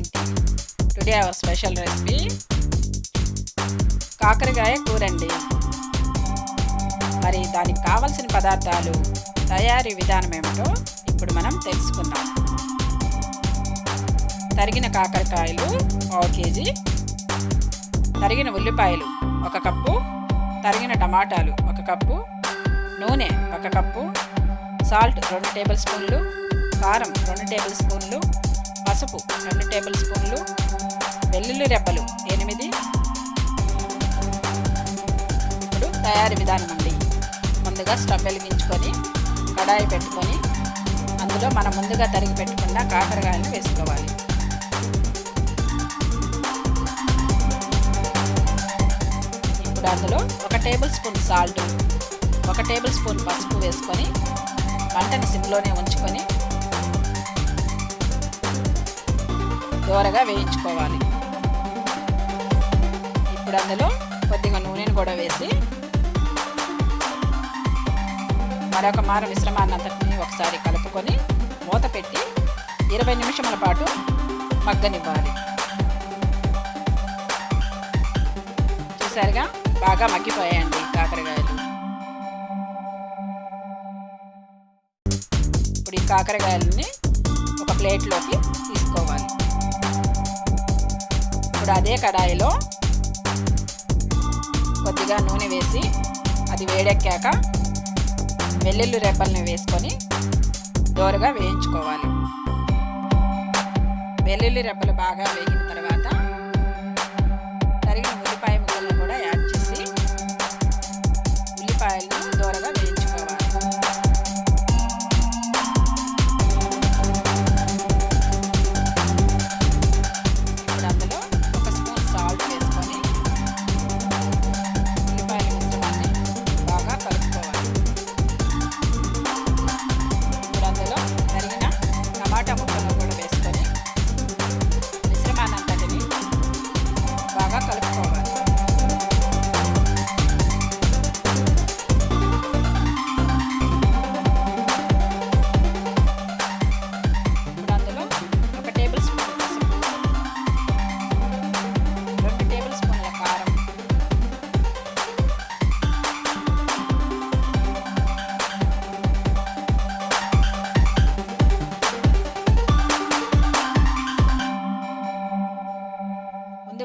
To ninety today our special recipe కాకరకాయ కూరండి. మరి దానికి కావలసిన పదార్థాలు తయారీ విధానం ఏమిటో ఇప్పుడు మనం తెలుసుకుందాం. తరిగిన కాకరకాయలు పావు కేజీ. తరిగిన ఉల్లిపాయలు ఒక కప్పు. తరిగిన టమాటాలు ఒక కప్పు. నూనె ఒక కప్పు. సాల్ట్ రెండు టేబుల్ స్పూన్లు. కారం రెండు టేబుల్ స్పూన్లు. పసుపు రెండు టేబుల్ స్పూన్లు వెల్లుల్లి రెబ్బలు ఎనిమిది ఇప్పుడు తయారీ విధానం అండి. ముందుగా స్టవ్ వెలిగించుకొని కడాయి పెట్టుకొని అందులో మనం ముందుగా తరిగి పెట్టుకున్న కాకరకాయలు వేసుకోవాలి. ఇప్పుడు అందులో ఒక టేబుల్ స్పూన్ సాల్ట్ ఒక టేబుల్ స్పూన్ పసుపు వేసుకొని మంటని సిమ్లోనే ఉంచుకొని దోరగా వేయించుకోవాలి. ఇప్పుడు అందులో కొద్దిగా నూనెను కూడా వేసి మరొక మార మిశ్రమాన్ని అంతటిని ఒకసారి కలుపుకొని మూత పెట్టి ఇరవై నిమిషముల పాటు మగ్గనివ్వాలి. చూసారుగా? బాగా మగ్గిపోయాయండి కాకరకాయలు. ఇప్పుడు ఈ కాకరకాయలని ఒక ప్లేట్లోకి ఇప్పుడు అదే కడాయిలో కొద్దిగా నూనె వేసి అది వేడెక్కాక వెల్లుల్లి రెబ్బల్ని వేసుకొని దోరగా వేయించుకోవాలి. వెల్లుల్లి రెబ్బలు బాగా వేగిన తర్వాత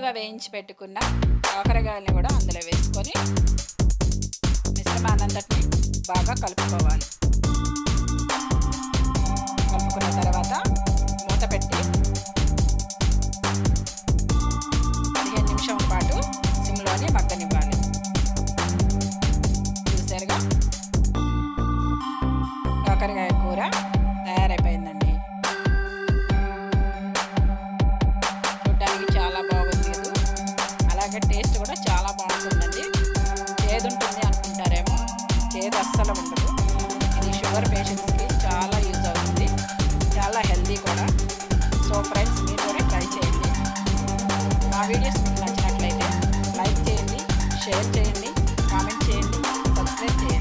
ముందుగా వేయించి పెట్టుకున్న కాకరకాయలను కూడా అందులో వేసుకొని మిశ్రమానంతటిని బాగా కలుపుకోవాలి. టేస్ట్ కూడా చాలా బాగుంటుందండి. చేదు ఉంటుంది అనుకుంటారేమో. చేదు అస్సలు ఉండదు. ఇది షుగర్ పేషెంట్స్కి చాలా యూజ్ అవుతుంది. చాలా హెల్దీ కూడా. సో ఫ్రెండ్స్ మీరు కూడా ట్రై చేయండి. నా వీడియోస్ మీకు నచ్చినట్లయితే లైక్ చేయండి షేర్ చేయండి కామెంట్ చేయండి సబ్స్క్రైబ్ చేయండి.